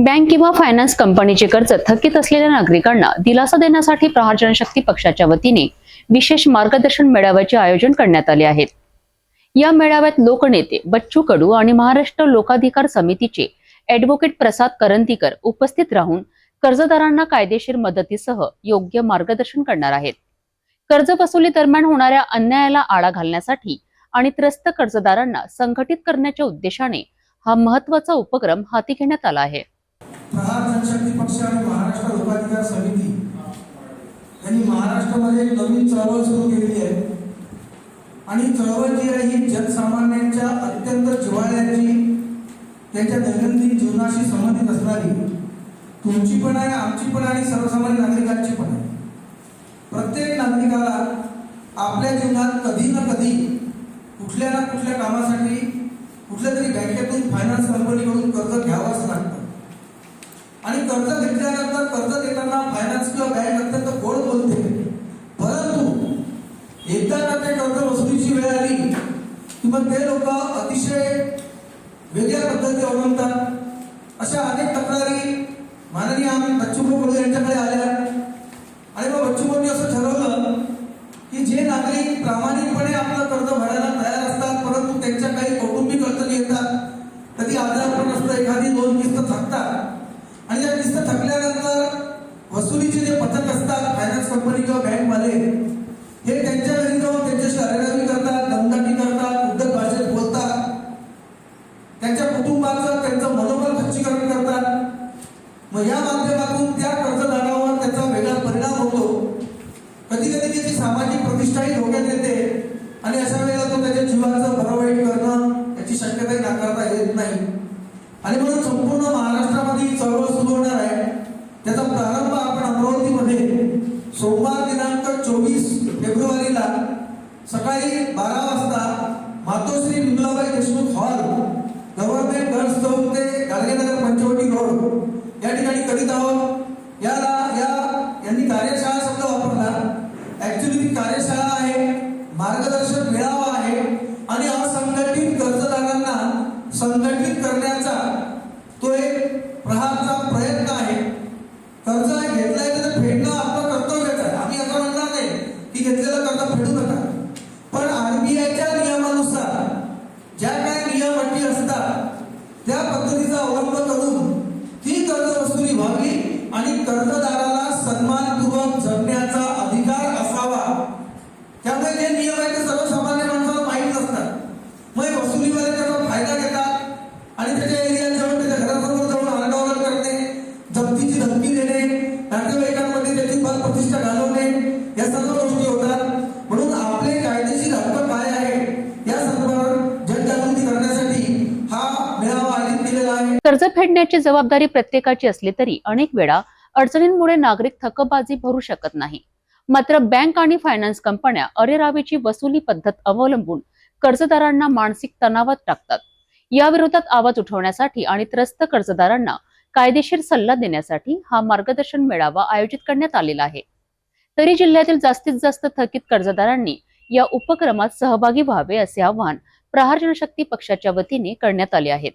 Bank किंवा finance कंपनीचे कर्ज थकीत असलेल्या नागरिकांना दिलासा देण्यासाठी प्रहार जनशक्ती पक्षाच्या वतीने विशेष मार्गदर्शन मेळाव्याचे आयोजन करण्यात आले आहेत या मेळाव्यात लोकनेते बच्चू कडू आणि महाराष्ट्र लोकाधिकार समितीचे ऍडव्होकेट प्रसाद करंदीकर उपस्थित राहून कर्जदारांना कायदेशीर मदतीसह योग्य मार्गदर्शन करणार आहेत. कर्ज वसुली दरम्यान होणाऱ्या अन्यायाला आळा घालण्यासाठी आणि त्रस्त कर्जदारांना संघटित करण्याच्या उद्देशाने हा महत्त्वाचा उपक्रम हाती घेण्यात आला आहे प्रहार जनशक्ती पक्ष आणि महाराष्ट्र लोकाधिकार समिती आणि महाराष्ट्रामध्ये एक नवीन चळवळ सुरू केलेली आहे. आणि चळवळ जी आहे ही जनसामान्यांच्या अत्यंत जिव्हाळ्याची त्यांच्या दैनंदिन जीवनाशी संबंधित असणारी तुमची पण आहे आमची पण आणि सर्वसामान्य नागरिकांची पण आहे. प्रत्येक नागरिकाला आपल्या जीवनात कधी ना कधी कुठल्या ना कुठल्या कामासाठी कुठल्या तरी बँकेतून फायनान्स कंपनीकडून कर्ज घ्यावंच लागतं. आणि कर्ज घेतल्यानंतर कर्ज देताना फायनान्स किंवा बँक अत्यंत गोड बोलते परंतु एकदा ते कर्ज वसुलीची वेळ आली? किंवा ते लोक अतिशय वेगळ्या पद्धती अवलंबतात. अशा अनेक तक्रारी माननीय आम्ही बच्चूभाऊ कडू यांच्याकडे आल्या. आणि मग बच्चूभाऊंनी असं ठरवलं की जे नागरिक प्रामाणिकपणे आपलं कर्ज भरायला तयार असतात परंतु त्यांच्या काही कौटुंबिक अडचणी येतात कधी आजारपण असतं एखादी दोन किस्त थकतात. आणि या किस्त थकल्यानंतर वसुलीचे जे पथक असतात फायनान्स कंपनी किंवा बँक माध्यमातून त्या कर्जदारावर त्याचा वेगळा परिणाम होतो. कधी कधी त्याची सामाजिक प्रतिष्ठाही धोक्यात येते. आणि अशा वेळेला तो त्याच्या जीवाचं भरवाईट करणं याची शक्यताही नाकारता येत नाही. आणि म्हणून संपूर्ण महाराष्ट्रामध्ये ही चळवळ सुरू होणार आहे. त्याचा प्रारंभ आपण अमरावतीमध्ये सोमवार दिनांक चोवीस फेब्रुवारीला सकाळी बारा वाजता मातोश्री Vimalabai Deshmukh hall government girls चौक ते गाडगेनगर पंचवटी मार्गदर्शन मिळावं आहे आणि असंघटित कर्जदारांना संघटित करण्याचा तो एक प्रहारचा प्रयत्न आहे. कर्ज घेतलंय तर फेडणं आपलं कर्तव्यच आहे. आम्ही असं म्हणणार नाही की घेतलेलं कर्ज फेडू नका. पण आरबीआयच्या नियमानुसार ज्या काही नियम अटी असतात त्या पद्धतीचा अवलंब करून ती कर्ज वसुली व्हावी आणि कर्जदार नियम आहेत ते सर्वसामान्य माणसाला माहीत नसतात. मग हे वसुलीवाले त्याचा फायदा घेतात आणि त्याच्या एरियात जाऊन त्याच्या घरासमोर जाऊन आरडाओरड करणे जप्तीची धमकी देणे नातेवाईकांमध्ये त्याची पद प्रतिष्ठा घालवणे या सर्व गोष्टी होतात. म्हणून आपले कायदेशीर हक्क काय आहे या संदर्भावर जनजागृती करण्यासाठी हा मेळावा आयोजित केलेला आहे. कर्ज फेडण्याची जबाबदारी प्रत्येकाची असली तरी अनेक वेळा अडचणींमुळे नागरिक थकबाजी भरू शकत नाही. मात्र बँक आणि फायनान्स कंपन्या अरेरावीची वसुली पद्धत अवलंबून कर्जदारांना मानसिक तणावात टाकतात. याविरोधात आवाज उठवण्यासाठी आणि त्रस्त कर्जदारांना कायदेशीर सल्ला देण्यासाठी हा मार्गदर्शन मेळावा आयोजित करण्यात आलेला आहे. तरी जिल्ह्यातील जास्तीत जास्त थकीत कर्जदारांनी या उपक्रमात सहभागी व्हावे असे आवाहन प्रहार जनशक्ती पक्षाच्या वतीने करण्यात आले आहेत.